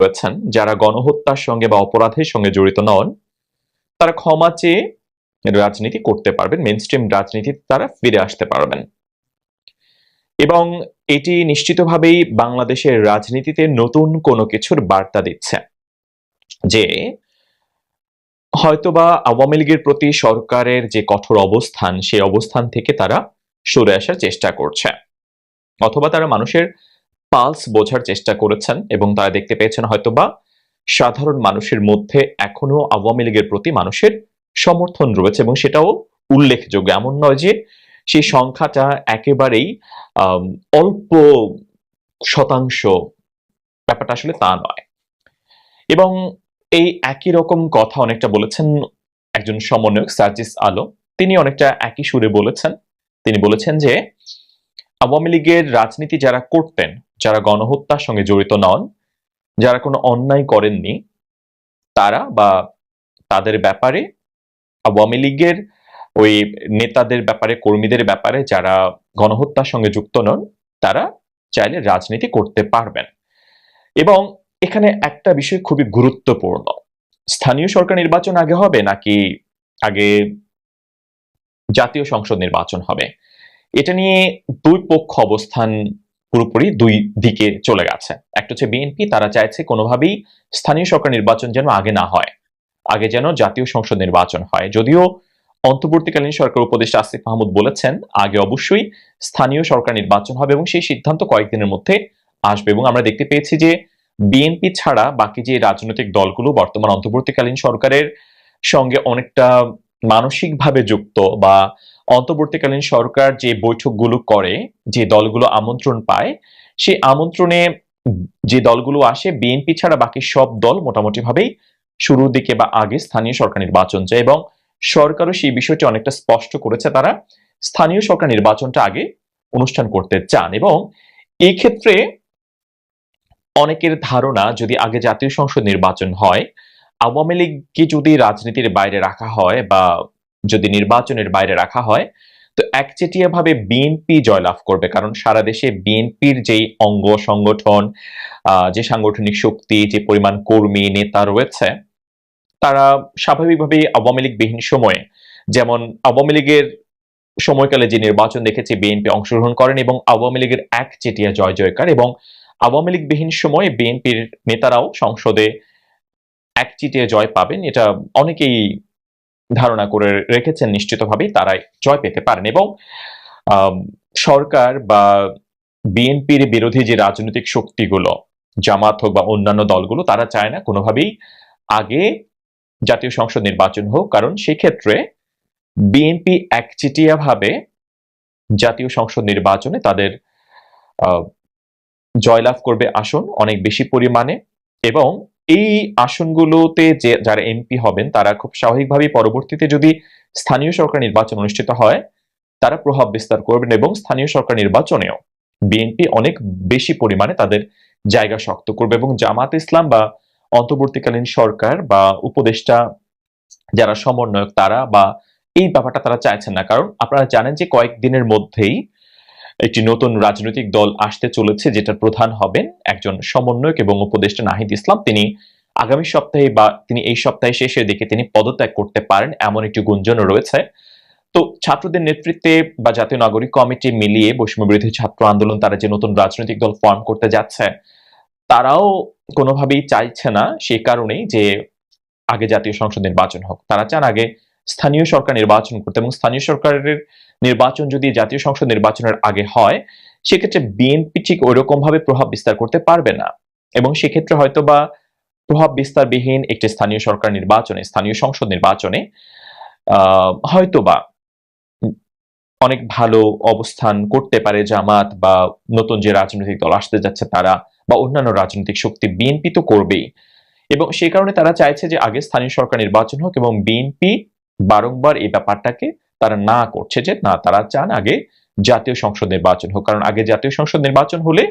রয়েছেন যারা গণহত্যার সঙ্গে বা অপরাধের সঙ্গে জড়িত নন, তারা ক্ষমা চেয়ে রাজনীতি করতে পারবেন মেন স্ট্রিম রাজনীতিতে তারা ফিরে আসতে পারবেন। এবং এটি নিশ্চিতভাবেই বাংলাদেশের রাজনীতিতে নতুন কোনো কিছুর বার্তা দিচ্ছে, যে হয়তোবা আওয়ামী লীগের প্রতি সরকারের যে কঠোর অবস্থান, সেই অবস্থান থেকে তারা সরে আসার চেষ্টা করছে, অথবা তারা মানুষের পালস বোঝার চেষ্টা করেছেন এবং তারা দেখতে পেয়েছেন হয়তোবা সাধারণ মানুষের মধ্যে এখনও আওয়ামী লীগের প্রতি মানুষের সমর্থন রয়েছে এবং সেটাও উল্লেখযোগ্য। এমন নয় যে সেই সংখ্যাটা একেবারেই অল্প শতাংশ। ব্যাপারটা আসলে তা নয়। এবং এই একই রকম কথা অনেকটা বলেছেন একজন সমন্বয়ক, সার্জিস আলো তিনি অনেকটা একই সুরে বলেছেন। তিনি বলেছেন যে, আওয়ামী লীগের রাজনীতি যারা করতেন যারা গণহত্যার সঙ্গে জড়িত নন, যারা কোনো অন্যায় করেননি, তারা বা তাদের ব্যাপারে, আওয়ামী লীগের ওই নেতাদের ব্যাপারে, কর্মীদের ব্যাপারে যারা গণহত্যার সঙ্গে যুক্ত নন, তারা চাইলে রাজনীতি করতে পারবেন। এবং এখানে একটা বিষয় খুবই গুরুত্বপূর্ণ। স্থানীয় সরকার নির্বাচন আগে হবে নাকি আগে জাতীয় সংসদ নির্বাচন হবে? এটা নিয়ে দুই পক্ষ অবস্থান পুরোপুরি দুই দিকে চলে গেছে। একটা হচ্ছে বিএনপি, তারা চাইছে কোনোভাবেই স্থানীয় সরকার নির্বাচন যেন আগে না হয়, আগে যেন জাতীয় সংসদ নির্বাচন হয়। যদিও অন্তর্বর্তীকালীন সরকার উপদেষ্টা আসিফ মাহমুদ বলেছেন, আগে অবশ্যই স্থানীয় সরকার নির্বাচন হবে এবং সেই সিদ্ধান্ত কয়েকদিনের মধ্যে আসবে এবং আমরা দেখতে পেয়েছি যে বিএনপি ছাড়া বাকি যে রাজনৈতিক দলগুলো বর্তমান অন্তর্বর্তীকালীন সরকারের সঙ্গে অনেকটা মানসিকভাবে যুক্ত বা অন্তর্বর্তীকালীন সরকার যে বৈঠকগুলো করে, যে দলগুলো আমন্ত্রণ পায়, সেই আমন্ত্রণে যে দলগুলো আসে, বিএনপি ছাড়া বাকি সব দল মোটামুটি ভাবেই শুরুর দিকে বা আগে স্থানীয় সরকার নির্বাচন চায় এবং সরকারও সেই বিষয়টি অনেকটা স্পষ্ট করেছে তারা, স্থানীয় সরকার নির্বাচনটা আগে অনুষ্ঠান করতে চান এবং এই ক্ষেত্রে অনেকের ধারণা যদি আগে জাতীয় সংসদ নির্বাচন হয়, আওয়ামী লীগকে যদি রাজনীতির বাইরে রাখা হয় বা যদি নির্বাচনের বাইরে রাখা হয়, তো একচেটিয়া ভাবে বিএনপি জয়লাভ করবে। কারণ সারা দেশে বিএনপির যেই অঙ্গ সংগঠন যে সাংগঠনিক শক্তি, যে পরিমাণ কর্মী, নেতা রয়েছে, তারা স্বাভাবিকভাবেই আওয়ামী লীগ বিহীন সময়ে, যেমন আওয়ামী লীগের সময়কালে যে নির্বাচন দেখেছে বিএনপি অংশগ্রহণ করেন এবং আওয়ামী লীগের একচেটিয়া জয় জয়কার এবং আওয়ামী লীগ বিহীন সময়ে বিএনপির নেতারাও সংসদে এক একচিটিয়া জয় পাবেন। এটা অনেকেই ধারণা করে রেখেছেন নিশ্চিতভাবেই তারাই জয় পেতে পারেন এবং সরকার বা বিএনপির বিরোধী যে রাজনৈতিক শক্তিগুলো, জামাত হোক বা অন্যান্য দলগুলো, তারা চায় না কোনোভাবেই আগে জাতীয় সংসদ নির্বাচন হোক। কারণ সেক্ষেত্রে বিএনপি একচিটিয়া ভাবে জাতীয় সংসদ নির্বাচনে তাদের জয়লাভ করবে আসন অনেক বেশি পরিমাণে এবং এই আসনগুলোতে যে যারা এমপি হবেন, তারা খুব স্বাভাবিকভাবেই পরবর্তীতে যদি স্থানীয় সরকার নির্বাচন অনুষ্ঠিত হয়, তারা প্রভাব বিস্তার করবেন এবং স্থানীয় সরকার নির্বাচনেও বিএনপি অনেক বেশি পরিমাণে তাদের জায়গা শক্ত করবে এবং জামাত ইসলাম বা অন্তর্বর্তীকালীন সরকার বা উপদেষ্টা যারা সমন্বয়ক, তারা বা এই ব্যাপারটা তারা চাইছেন না। কারণ আপনারা জানেন যে কয়েকদিনের মধ্যেই একটি নতুন রাজনৈতিক দল আসতে চলেছে যেটা প্রধান হবেন একজন সমন্বয়ক এবং উপদেষ্টা নাহিদ ইসলাম। তিনি আগামী সপ্তাহে বা তিনি এই সপ্তাহে শেষের দিকে তিনি পদত্যাগ করতে পারেন, এমন একটি গুঞ্জন রয়েছে। তো ছাত্রদের নেতৃত্বে বা জাতীয় নাগরিক কমিটি মিলিয়ে বৈষম্য বিরোধী ছাত্র আন্দোলন, তারা যে নতুন রাজনৈতিক দল ফর্ম করতে যাচ্ছে, তারাও কোনোভাবেই চাইছে না সেই কারণেই যে আগে জাতীয় সংসদ নির্বাচন হোক। তারা চান আগে স্থানীয় সরকার নির্বাচন করতে এবং স্থানীয় সরকারের নির্বাচন যদি জাতীয় সংসদ নির্বাচনের আগে হয়, সেক্ষেত্রে বিএনপি ঠিক ওইরকম ভাবে প্রভাব বিস্তার করতে পারবে না। এবং সেক্ষেত্রে হয়তো বা প্রভাব বিস্তারবিহীন একটি স্থানীয় সরকার নির্বাচনে, স্থানীয় সংসদ নির্বাচনে আহ হয়তো বা অনেক ভালো অবস্থান করতে পারে জামাত বা নতুন যে রাজনৈতিক দল আসতে যাচ্ছে তারা বা অন্যান্য রাজনৈতিক শক্তি বিএনপি তো করবেই। এবং সেই কারণে তারা চাইছে যে আগে স্থানীয় সরকার নির্বাচন হোক এবং বিএনপি বারংবার এই ব্যাপারটাকে তারা না করছে যে, না, তারা চান আগে জাতীয় সংসদ নির্বাচন হোক। কারণ আগে জাতীয় সংসদ নির্বাচন হলে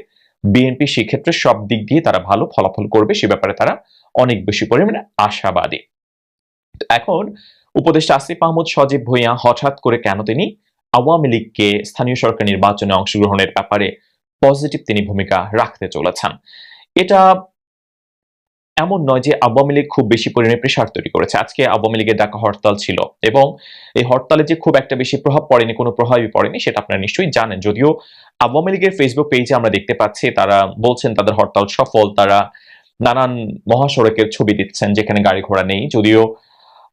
বিএনপি সেক্ষেত্রে সব দিক দিয়ে তারা ভালো ফলাফল করবে, সে ব্যাপারে তারা অনেক বেশি পরিমাণে আশাবাদী। এখন উপদেষ্টা আসিফ মাহমুদ সজীব ভুঁইয়া হঠাৎ করে কেন তিনি আওয়ামী লীগকে স্থানীয় সরকার নির্বাচনে অংশগ্রহণের ব্যাপারে পজিটিভ তিনি ভূমিকা রাখতে চলেছেন? এটা এমন নয় যে আওয়ামী লীগ খুব বেশি পরিমাণে প্রেশার তৈরি করেছে। আজকে আওয়ামী লীগের ডাকা হরতাল ছিল এবং এই হরতালে যে খুব একটা বেশি প্রভাব পড়েনি, কোনো প্রভাবই পড়েনি, সেটা আপনারা নিশ্চয়ই জানেন। যদিও আওয়ামী লীগের ফেসবুক পেজে আমরা দেখতে পাচ্ছি, তারা বলছেন তাদের হরতাল সফল, তারা নানান মহাসড়কের ছবি দিচ্ছেন যেখানে গাড়ি ঘোড়া নেই। যদিও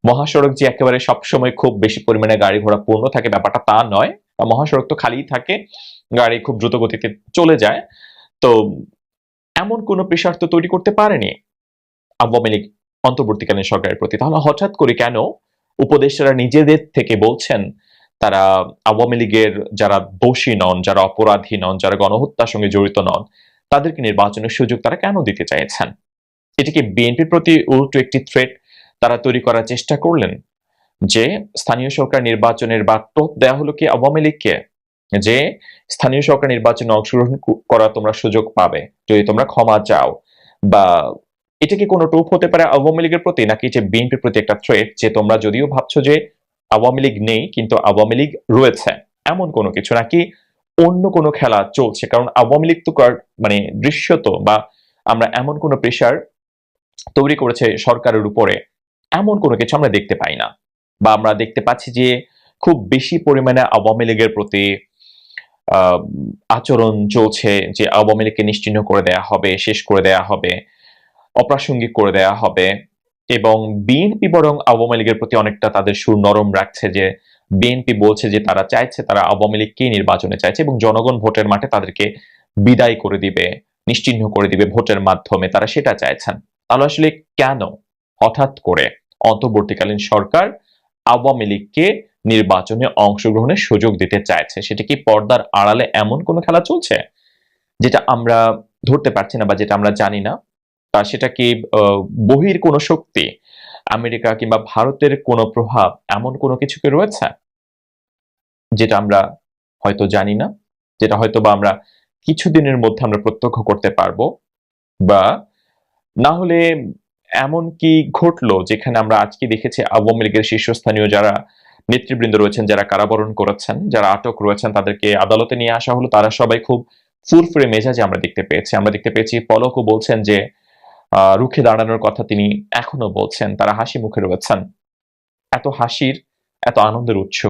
মহাসড়ক যে একেবারে সবসময় খুব বেশি পরিমাণে গাড়ি ঘোড়া পূর্ণ থাকে, ব্যাপারটা তা নয়। বা মহাসড়ক তো খালিই থাকে, গাড়ি খুব দ্রুত গতিতে চলে যায়। তো এমন কোনো প্রেশার তো তৈরি করতে পারেনি। আওয়ামী লীগ অন্তর্বর্তীকালীন সরকারের প্রতি। তাহলে হঠাৎ করে কেন উপদেষ্টারা নিজেদের থেকে বলছেন, তারা আওয়ামী লীগের যারা দোষী নন, যারা অপরাধী নন, যারা গণহত্যার সঙ্গে জড়িত নন, তাদেরকে নির্বাচনের সুযোগ তারা কেন দিতে চাইছেন? এটিকে বিএনপির প্রতি উল্টো একটি থ্রেট তারা তৈরি করার চেষ্টা করলেন? যে স্থানীয় সরকার নির্বাচনের বা টোপ দেওয়া হলো কি আওয়ামী লীগকে? যে স্থানীয় সরকার নির্বাচনে অংশগ্রহণ করার তোমরা সুযোগ পাবে। যদি তোমরা ক্ষমা চাও বা এটা কি কোনো টোপ হতে পারে আওয়ামী লীগের প্রতি, নাকি যে বিএনপির প্রতি একটা থ্রেট যে তোমরা যদিও ভাবছ যে আওয়ামী লীগ নেই, কিন্তু আওয়ামী লীগ রয়েছে, এমন কোনো কিছু, নাকি অন্য কোনো খেলা চলছে? কারণ আওয়ামী লীগ তো মানে দৃশ্যত বা আমরা এমন কোনো প্রেশার তৈরি করেছে সরকারের উপরে, এমন কোনো কিছু আমরা দেখতে পাই না। বা আমরা দেখতে পাচ্ছি যে খুব বেশি পরিমাণে আওয়ামী লীগের প্রতি আচরণ চলছে, যে আওয়ামী লীগকে নিশ্চিহ্ন করে দেয়া হবে, শেষ করে দেয়া হবে। অপ্রাসঙ্গিক করে দেয়া হবে। এবং বিএনপি বরং আওয়ামী লীগের প্রতি অনেকটা তাদের সুর নরম রাখছে যে বিএনপি বলছে যে, তারা চাইছে, তারা আওয়ামী লীগকেই নির্বাচনে চাইছে এবং জনগণ ভোটের মাঠে তাদেরকে বিদায় করে দিবে, নিশ্চিহ্ন করে দিবে ভোটের মাধ্যমে। তারা সেটা চাইছেন। তাহলে আসলে কেন হঠাৎ করে অন্তর্বর্তীকালীন সরকার আওয়ামী লীগকে নির্বাচনে অংশগ্রহণের সুযোগ দিতে চাইছে? সেটা কি পর্দার আড়ালে এমন কোনো খেলা চলছে? যেটা আমরা ধরতে পারছি না বা যেটা আমরা জানি না। তা সেটা কি আহ, বহির কোনো শক্তি আমেরিকা কিংবা ভারতের কোনো প্রভাব এমন কোনো কিছু কি রয়েছে? যেটা আমরা হয়তো জানি না যেটা হয়তো বা আমরা কিছুদিনের মধ্যে আমরা প্রত্যক্ষ করতে পারব বা না হলে এমন কি ঘটলো যেখানে আমরা আজকে দেখেছি আওয়ামী লীগের শীর্ষস্থানীয় যারা নেতৃবৃন্দ রয়েছেন যারা কারাবরণ করেছেন যারা আটক রয়েছেন তাদেরকে আদালতে নিয়ে আসা হলো তারা সবাই খুব ফুরফুরে মেজাজে আমরা দেখতে পেয়েছি। আমরা দেখতে পেয়েছি পলকও বলছেন যে রুখে দাঁড়ানোর কথা তিনি এখনও বলছেন, তারা হাসি মুখে রয়েছেন। এত হাসির, এত আনন্দের উৎস।